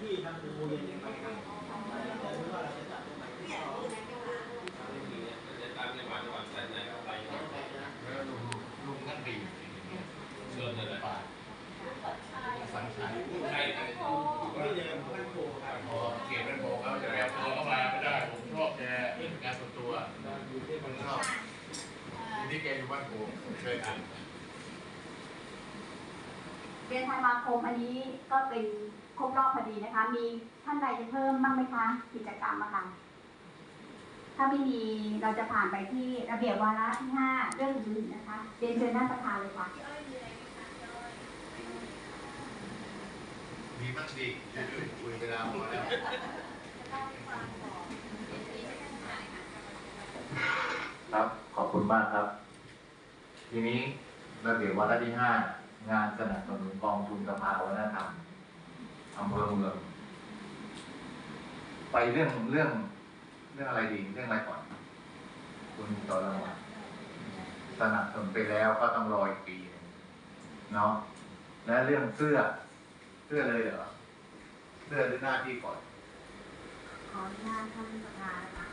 ที่ทางโรงเรียนยังไงครับแต่ไม่ว่าเราจะจัดตรงไหนที่เราไม่มีเนี่ยมันจะตามในวันวันแต่ไหนก็ไปแล้วลุงลุงท่านดีเชิญเลยังสรรค์ใครใครที่เดิมท่านโคครับพอเกมเป็นโบเขาจะแอบตัวเข้ามาไม่ได้ผมชอบแกเป็นงานตัวทีนี้แกอยู่บ้านผมเคยอ่าน ดือนธันวาคมอันนี้ก็เป็นครบรอบพอดีนะคะ มีท่านใดจะเพิ่มบ้างไหมคะ กิจกรรมอะค่ะถ้าไม่มีเราจะผ่านไปที่ระเบียบวาระที่ห้าเรื่องอื่นนะคะเรียนเชิญท่านประธานเลยค่ะมีบ้างดีคุยเวลาพอแล้วครับขอบคุณมากครับ ทีนี้ระเบียบวาระที่ห้า งานสนับสนุนกองทุนสภาวัฒนธรรมอำเภอเมือง ไปเรื่องเรื่อง เรื่องอะไรดีเรื่องอะไรก่อน คุณตอรางวัลสนับสนุนไปแล้วก็ต้องรออีกปีเนาะและเรื่องเสื้อเสื้อเลยเหรอเสื้อหรือหน้าที่ก่อนขออนุญาตท่านประธานนะคะ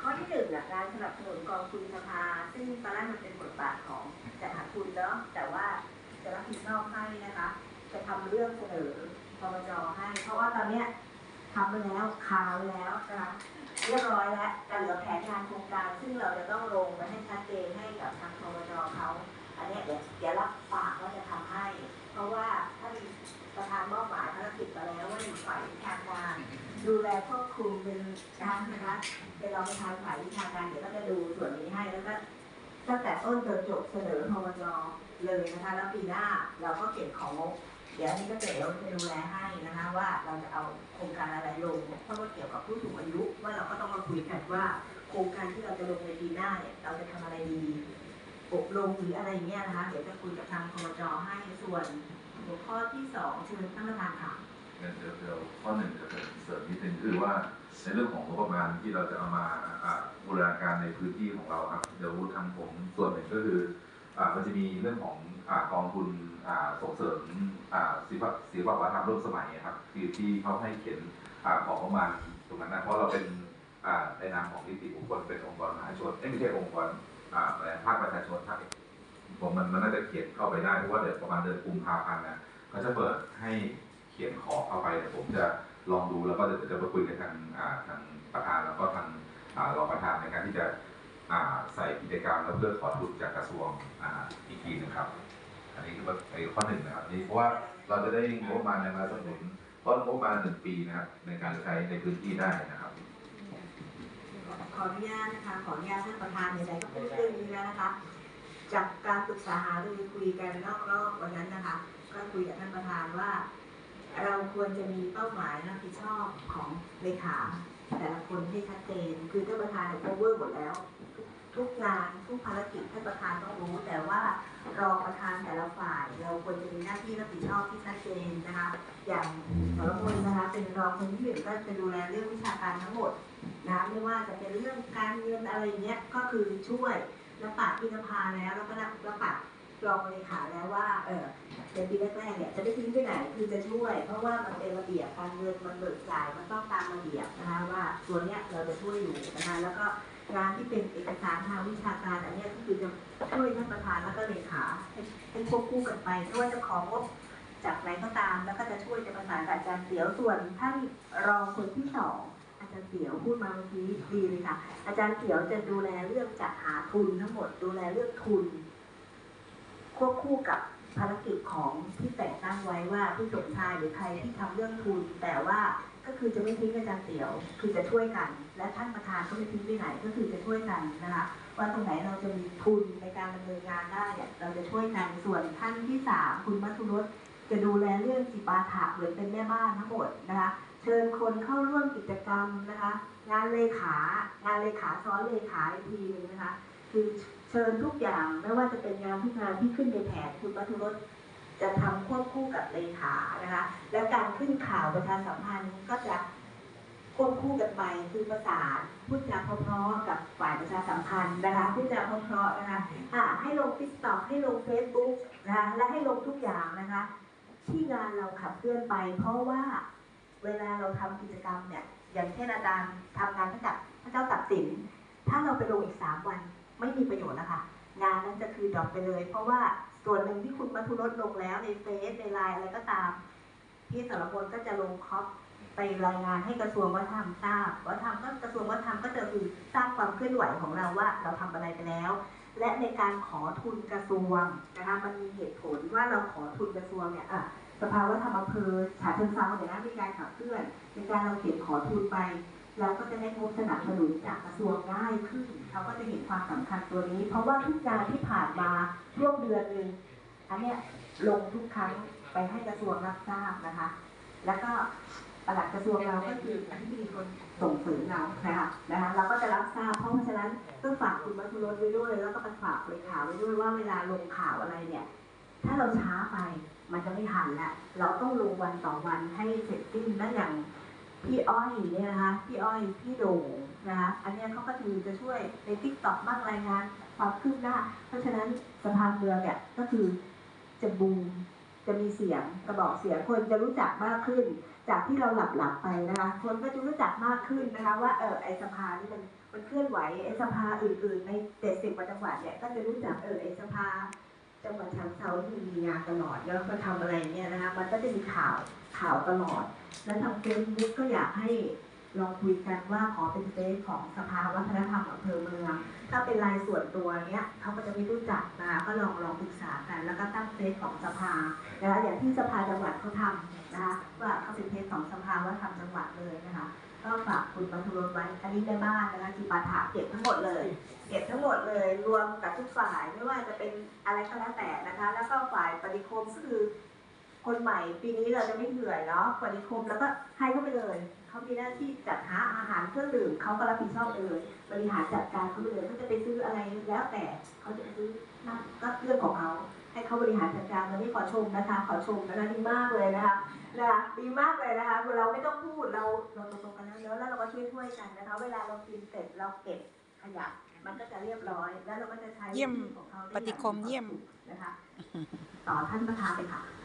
ข้อที่หนึ่งน่ะการสนับสนุนกองทุนสภา ซึ่งตอนแรกมันเป็นบทบาทของจัดหาทุนเนาะแต่ว่า จะรับผิดชอบให้นะคะ จะทำเรื่องเสนอพมจให้ เพราะว่าตอนเนี้ยทำไปแล้วคาไว้แล้วนะคะเรียบร้อยแล้วแต่เหลือแผนงานโครงการ ซึ่งเราจะต้องลงไปให้ชัดเจนให้กับทางพมจเขาอันนี้เดี๋ยวเดี๋ยวรับปากว่าจะทำให้ เพราะว่าท่านประธานมอบหมายภารกิจมาแล้วว่าอยู่ฝ่ายวิชาการ ดูแลควบคุมเป็นการนะคะเป็นรองประธานฝ่ายวิชาการเดี๋ยวก็จะดูส่วนนี้ให้แล้วก็ ตั้งแต่ต้นจนจบเสนอพมจเลยนะคะ แล้วปีหน้าเราก็เก็บของบเดี๋ยวนี้ก็จะเดี๋ยวจะดูแลให้นะคะว่าเราจะเอาโครงการอะไรลงเพราะว่าเกี่ยวกับผู้สูงอายุว่าเราก็ต้องมาคุยกันว่า โครงการที่เราจะลงในปีหน้าเนี่ยเราจะทำอะไรดีอบรมหรืออะไรเงี้ยนะคะ เดี๋ยวจะคุยกับทางพมจให้ส่วนหัวข้อที่สองเชิญท่านประธานค่ะ เดี๋ยวเดี๋ยวข้อหนึ่งจะเป็นเสริมนิดนึงคือว่าในเรื่องของงบประมาณที่เราจะเอามาบูรณาการในพื้นที่ของเราครับ เดี๋ยวทางผมส่วนหนึ่งก็คือมันจะมีเรื่องของกองทุนส่งเสริมศิลปะศิลปวัฒนธรรมร่วมสมัยครับคือที่เขาให้เขียนของประมาณตรงนั้นนะเพราะเราเป็นในนามของนิติบุคคลเป็นองค์กรมหาชนไม่ใช่องค์กรอ่าอะไรภาคประชาชนภาคเอกชนผมมันมันน่าจะเขียนเข้าไปได้เพราะว่าเดี๋ยวประมาณเดือนกุมภาพันธ์นะเขาจะเปิดให้ ขียนขอเข้าไปผมจะลองดูแล้วก็เดี๋ยวจะไปคุยกับทางทางประธานแล้วก็ทางรองประธานในการที่จะใส่กิจกรรมแล้วเพื่อขอทุนจากกระทรวงอีกทีนะครับ อันนี้คือไอ้ข้อหนึ่งนะครับนี้เพราะว่าเราจะได้งบประมาณในมาสนับสนุนเพราะงบประมาณหนึ่งปีนะครับในการใช้ในพื้นที่ได้นะครับ ขออนุญาตนะคะขออนุญาตท่านประธานในใจก็พูดเรื่องนี้แล้วนะคะ จากการปรึกษาหารือคุยกันนอกรอบวันนั้นนะคะ ก็คุยกับท่านประธานว่า เราควรจะมีเป้าหมายรับผิดชอบของเลขา แต่ละคนให้ชัดเจน คือท่านประธานเนี่ย cover หมดแล้ว ทุกงานทุกภารกิจท่านประธานต้องรู้ แต่ว่ารองประธานแต่ละฝ่าย เราควรจะมีหน้าที่รับผิดชอบที่ชัดเจนนะคะ อย่างสรพลนะคะ เป็นรองคนที่หนึ่งก็จะดูแลเรื่องวิชาการทั้งหมดนะไม่ว่าจะเป็นเรื่องการเงินอะไรเงี้ยก็คือช่วยแล้วปากพินภาแล้วแล้วก็รับแล้วปากรองเลขาแล้วว่าเออในปีแรกๆเนี่ยจะไม่ทิ้ง คือจะช่วย เพราะว่ามันเป็นระเบียบการเงินมันเบิกจ่ายมันต้องตามระเบียบนะคะว่าส่วนเนี้ยเราจะช่วยอยู่นะคะแล้วก็งานที่เป็นเอกสารทางวิชาการอันเนี้ยก็คือจะช่วยท่านประธานแล้วก็เลขาให้ควบคู่กันไปไม่ว่าจะของงบจากไหนก็ตาม แล้วก็จะช่วยจะประสานกับอาจารย์เสียวส่วนท่านรองคนที่สองอาจารย์เสียวพูดมาเมื่อกี้ดีเลยค่ะ อาจารย์เสียวจะดูแลเรื่องจัดหาทุนทั้งหมดดูแลเรื่องทุน ควบคู่กับ ภารกิจของที่แต่งตั้งไว้ว่าผู้สมชายหรือใครที่ทำเรื่องทุน แต่ว่าก็คือจะไม่ทิ้งอาจารย์เสียว คือจะช่วยกัน และท่านประธานก็ไม่ทิ้งไปไหนก็คือจะช่วยกันนะคะว่าตรงไหนเราจะมีทุนในการดำเนินงานได้เนี่ยเราจะช่วยกันส่วนท่านที่สามคุณมัทุรสจะดูแลเรื่องจิปาถะเหมือนเป็นแม่บ้านทั้งหมดนะคะเชิญคนเข้าร่วมกิจกรรมนะคะ งานเลขางานเลขาซ้อนเลขาอีกทีหนึงนะคะคือ เชิญทุกอย่างไม่ว่าจะเป็นงานทุกงานที่ขึ้นในแผนคุณมัทุรสจะทำควบคู่กับเลขานะคะ และการขึ้นข่าวประชาสัมพันธ์ก็จะควบคู่กันไปคือประสานพูดจาเพราะๆกับฝ่ายประชาสัมพันธ์นะคะพูดจาเพราะๆนะคะอ่าให้ลงทิกตอกให้ลงเฟซบุ๊กนะคะและให้ลงทุกอย่างนะคะ ที่งานเราขับเคลื่อนไป เพราะว่าเวลาเราทำกิจกรรมเนี่ยอย่างเช่นอาจารย์ทำงานให้กับพระเจ้าตักสิน ถ้าเราไปลงอีกสามวัน ไม่มีประโยชน์นะคะงานนั้นจะคือดรอปไปเลย เพราะว่าส่วนหนึ่งที่คุณมัทุรสลงแล้วในเฟซในไลน์อะไรก็ตาม พี่สารพลก็จะลงคอปไปรายงานให้กระทรวงวัฒนธรรมทราบวัฒนธรรมก็กระทรวงวัฒนธรรมก็จะคือทราบความเคลื่อนไหวของเราว่าเราทำอะไรไปแล้ว และในการขอทุนกระทรวงนะคะมันมีเหตุผลว่าเราขอทุนกระทรวงเนี่ยอะสภาวะธรรมอำเภอฉะเชิงเทราเนี่ยนะมีการขับเคลื่อนในการเราเขียนขอทุนไป เราก็จะได้งบสนับสนุนจากกระทรวงง่ายขึ้นเขาก็จะเห็นความสำคัญตัวนี้ เพราะว่าทุกงานที่ผ่านมาช่วงเดือนหนึ่งอันเนี้ยลงทุกครั้งไปให้กระทรวงรับทราบนะคะ แล้วก็ปลัดกระทรวงเราก็คืออธิบดีคนส่งเสริมเรานะคะนะคะเราก็จะรับทราบเพราะฉะนั้นต้องฝากคุณมัทุรสไว้ด้วย แล้วก็ฝากเลยข่าวไว้ด้วยว่าเวลาลงข่าวอะไรเนี่ย ถ้าเราช้าไปมันจะไม่ทันแล้วเราต้องลงวันต่อวันให้เสร็จสิ้นและอย่าง พี่อ้อยเนี่ยนะคะพี่อ้อยพี่โด่งนะคะอันเนี้ยเขาก็คือจะช่วยในทิกตอกบ้างรายงานความคืบหน้า เพราะฉะนั้นสภาเมืองเนี่ยก็คือจะบูมจะมีเสียงกระบอกเสียงคนจะรู้จักมากขึ้น จากที่เราหลับหลับไปนะคะคนก็จะรู้จักมากขึ้นนะคะ ว่าเออไอสภานี่มันมันเคลื่อนไหวไอสภาอื่น ๆ ในเจ็ดสิบกว่าจังหวัดเนี่ยก็จะรู้จักเออไอสภา จังหวัดฉะเชิงเซาที่มีงานตลอดแล้วก็ทำอะไรเนี่ยนะคะมันก็จะมีข่าวข่าวตลอด และทางเฟซบุ๊กก็อยากให้ ลองคุยกันว่าขอเป็นเฟซของสภาวัฒนธรรมอำเภอเมือง ถ้าเป็นรายส่วนตัวเนี้ยเขาก็จะไม่รู้จักนะก็ลองลองปรึกษากัน แล้วก็ตั้งเฟซของสภานะคะอย่างที่สภาจังหวัดเขาทำนะคะว่าเขาเป็นเฟซของสภาวัฒนธรรมจังหวัดเลยนะคะก็ฝากคุณบรรทุรนไว้อันนี้แม่บ้านนะคะจิปาถาเก็บทั้งหมดเลย เก็บทั้งหมดเลยรวมกับทุกฝ่ายไม่ว่าจะเป็นอะไรก็แล้วแต่นะคะ แล้วก็ฝ่ายปฏิคมก็คือ คนใหม่ปีนี้เราจะไม่เหนื่อยเนาะปฏิคมแล้วก็ให้เขาไปเลยเขามีหน้าที่จัดหาอาหารเครื่องดื่มเขาก็รับผิดชอบไปเลย บริหารจัดการเขาไปเลยเขาจะไปซื้ออะไรแล้วแต่เขาจะไปซื้อนั่นก็เรื่องของเขาให้เขาบริหารจัดการวันนี้ขอชมนะคะ ขอชมนะคะดีมากเลยนะคะนะคะดีมากเลยนะคะเราไม่ต้องพูดเราเราตรงๆกันนะเนอะแล้วเราก็ช่วยช่วยๆกันนะคะ เวลาเรากินเสร็จเราเก็บขยะมันก็จะเรียบร้อยแล้วเราก็จะใช้เยี่ยมของเขาได้ปฏิคมเยี่ยมนะคะต่อท่านประธานเลยค่ะ